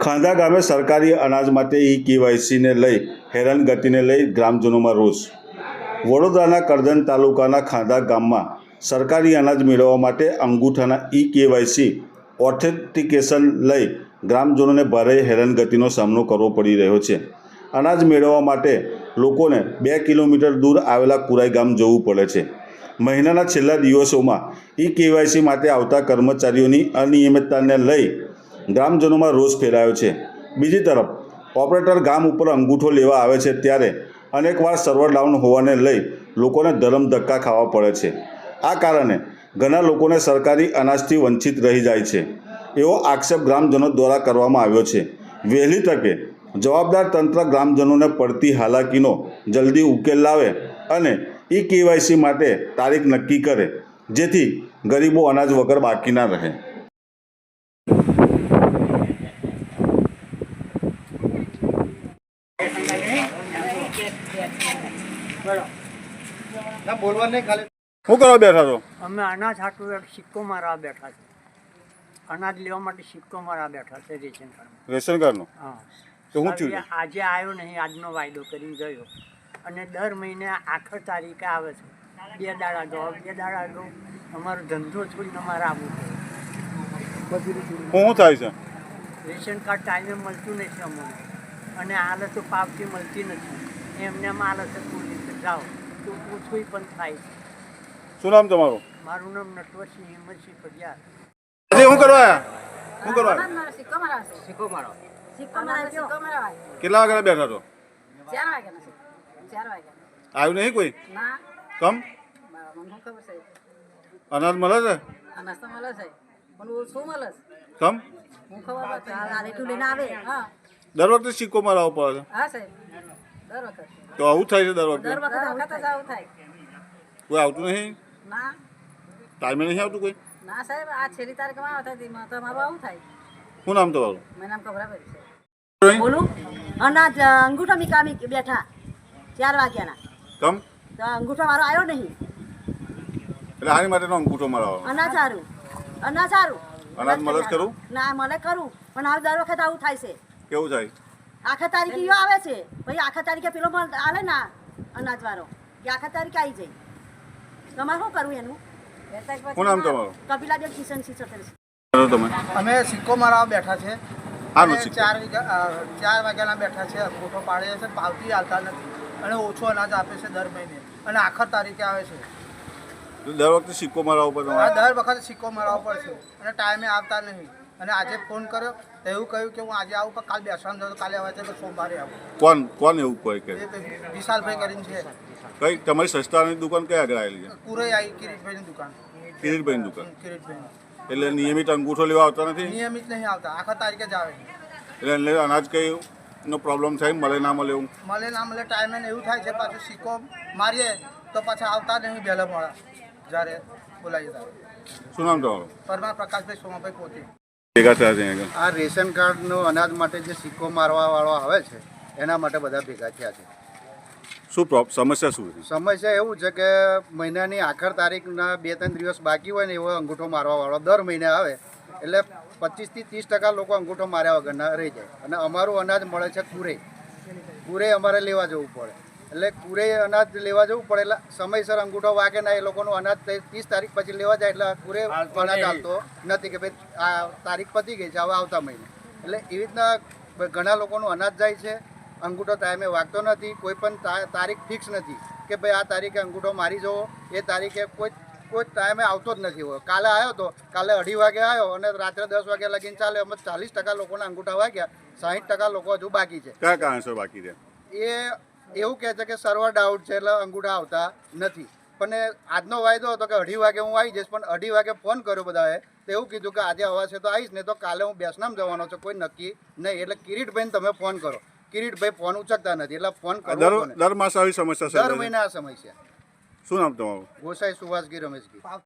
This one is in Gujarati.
ખાંધા ગામે સરકારી અનાજ માટે ઈ કેવાયસીને લઈ હેરાનગતિને લઈ ગ્રામજનોમાં રોષ. વડોદરાના કરજણ તાલુકાના ખાંધા ગામમાં સરકારી અનાજ મેળવવા માટે અંગૂઠાના ઈ કેવાયસી ઓથેન્ટિકેશન લઈ ગ્રામજનોને ભારે હેરાનગતિનો સામનો કરવો પડી રહ્યો છે. અનાજ મેળવવા માટે લોકોને બે કિલોમીટર દૂર આવેલા કુરાઈ ગામ જવું પડે છે. મહિનાના છેલ્લા દિવસોમાં ઈ કેવાયસી માટે આવતા કર્મચારીઓની અનિયમિતતાને લઈ ગ્રામજનોમાં રોષ ફેલાયો છે. બીજી તરફ, ઓપરેટર ગામ ઉપર અંગૂઠો લેવા આવે છે ત્યારે અનેકવાર સર્વર ડાઉન હોવાને લઈ લોકોને ધરમ ધક્કા ખાવા પડે છે. આ કારણે ઘણા લોકોને સરકારી અનાજથી વંચિત રહી જાય છે. એવો આક્ષેપ ગ્રામજનો દ્વારા કરવામાં આવ્યો છે. વહેલી તકે, જવાબદાર તંત્ર ગ્રામજનોને પડતી હાલાકીનો જલ્દી ઉકેલ લાવે અને ઈ કેવાયસી માટે તારીખ નક્કી કરે, જેથી ગરીબો અનાજ વગર બાકી ના રહે ના બોલવા નહીં ખાલી શું કરવા બેઠા છો? અમે અનાજ હાટું એક સિક્કો મારવા બેઠા છે. અનાજ લેવા માટે સિક્કો મારવા બેઠા છે રેશન કાર્ડ રેશન કાર્ડનો? હા. તો હું થયું આજે આવ્યો નહીં આજનો વાયદો કરીને ગયો. અને દર મહિને આખર તારીખે આવે છે. બે દાડા ગયો બે દાડા ગયો અમારો ધંધો છોડીને અમારે આવવું પડે. શું શું થાય છે? રેશન કાર્ડ ટાઈમે મળતું નથી અમને. અને આલસો તો પાવતી મળતી નથી. એમને આલસ પોલીસ જાઓ. તો ઓછું પણ થાય. છે શું નામ તમારું? મારું નામ નટવરસિંહ હિંમતસિંહ પડિયાર હજી શું કરવા આયા? શું કરવા આયા? સિક્કો મારો સિક્કો સિક્કો કેટલા વાગ્યા બેઠા તો ચાર ચાર આવ્યું નહીં કોઈ? ના. કમ મને ખબર છે. અનાજ મળે છે? અનાજ તો મળે છે. પણ શું મળે છે. કમ હું ખબર પડે. આ લારીટું લઈને આવે. હા. દર વખતે સિક્કો મારવો પડે છે? હા સાહેબ. દર વખત. તો આવું થાય છે દર વખતે? દર વખતે આવું જ આવું થાય. કોઈ આવતું નહીં? ના. ટાઈમે નહીં આવતું કોઈ? ના સાહેબ આ છેલ્લી તારીખમાં આવતા હતી તો મારું આવું થાય. શું નામ તમારું? મેં નામ ખબર છે. બોલું? અનાજ અંગૂઠો મીકા બેઠા. ચાર વાગ્યાના. કમ? તો અંગૂઠો મારો આવ્યો નહીં. એટલે આની માટેનો અંગૂઠો મારવાનો? અનાજ સારું અનાજ સારું અનાજ મદદ જ ખરું? ના મળે કરું પણ આ દર વખત આવું થાય છે. કેવું થાય? આખા તારીખે યો આવે છે. પછી આખા તારીખે પેલો આવે ને અનાજ વાળો કે આખા તારીખે આવી જાય. તમારે શું કરવું એનું? શું નામ તમારું? કપિલાદેવ કિશન સિસોતેર તમે. અમે સિક્કો મારવા બેઠા છે? ચાર વાગ્યા ચાર વાગ્યાના બેઠા છે ફોટો પાડે છે પાવતી હાલતા નથી. અને ઓછો અનાજ આપે છે દર મહિને. અને આખર તારીખે આવે છે. દર વખતે સિક્કો મારવા ઉપર દર વખતે સિક્કો મારવો પડશે અને ટાઈમે આવતા નહીં. અને આજે ફોન કર્યો તો એવું કહ્યું કે હું આજે આવું પણ કાલ બેસવાનું તો કાલે આવે છે કે સોમવારે આવું. કોણ કોણ એવું કોઈ કે? વિશાલભાઈ કરીને છે. કઈ તમારી સસ્તાની દુકાન કઈ આગળ આવેલી છે? પૂરે આવી કિરીટભાઈની દુકાન. કિરીટભાઈની દુકાન? કિરીટભાઈ એટલે નિયમિત અંગૂઠો લેવા આવતા નથી? નિયમિત નહીં આવતા આખા તારીખે જ આવે. એટલે એટલે અનાજ કઈ નો પ્રોબ્લેમ થાય મળે ના મળે એવું? મળે ના મળે ટાઈમે એવું થાય છે પાછું સિક્કો મારીએ તો પાછા આવતા નહીં વહેલા મળે જ્યારે બોલાવીએ ત્યારે. શું નામ તમારું? પરમાર પ્રકાશભાઈ સોમાભાઈ પોતે. ભેગા થયા છે આ રેશન કાર્ડનો અનાજ માટે જે સિક્કો મારવા વાળો આવે છે એના માટે બધા ભેગા થયા છે. શું પ્રોબ સમસ્યા શું છે સમસ્યા એવું છે કે મહિનાની આખર તારીખના બે ત્રણ દિવસ બાકી હોય ને એવો અંગૂઠો મારવા વાળો દર મહિને આવે એટલે પચીસથી ત્રીસ ટકા લોકો અંગૂઠો માર્યા વગરના રહી જાય. અને અમારું અનાજ મળે છે કુરે. કુરે અમારે લેવા જવું પડે. એટલે કુરે અનાજ લેવા જવું પડે. એટલે સમયસર અંગૂઠો વાગે ના એ લોકોનું અનાજ ત્રીસ તારીખ પછી લેવા જાય. એટલે કુરે અનાજ આવતો નથી કે ભાઈ આ તારીખ પતી ગઈ છે હવે આવતા મહિને. એટલે એવી રીતના ઘણા લોકોનું અનાજ જાય છે. અંગૂઠો ટાઈમે વાગતો નથી. કોઈ પણ તારીખ ફિક્સ નથી કે ભાઈ આ તારીખે અંગૂઠો મારી જવો. એ તારીખે કોઈ કોઈ ટાઈમે આવતો જ નથી હોય કાલે આવ્યો તો કાલે અઢી વાગે આવ્યો અને રાત્રે દસ વાગે લગીને ચાલે. અમે ચાલીસ ટકા લોકોના અંગૂઠા વાગ્યા. સાહીઠ ટકા લોકો હજુ બાકી છે. કયા કારણસર બાકી છે? એ એવું કહે છે કે સર્વર ડાઉટ છે એટલે અંગૂઠા આવતા નથી. પણ એ આજનો વાયદો હતો કે અઢી વાગે હું આવી જઈશ પણ અઢી વાગે ફોન કર્યો બધાએ તો એવું કીધું કે આજે હવા છે તો આવીશ ને તો કાલે હું બેસનામ જવાનો છું કોઈ નક્કી નહીં. એટલે કિરીટભાઈને તમે ફોન કરો. કિરીટભાઈ ફોન ઉચકતા નથી એટલે ફોન કરો દર? માસ આવી સમસ્યા દર? મહિને આ સમસ્યા. શું નામ તમારું? ગોસાઈ સુભાષગી રમેશગી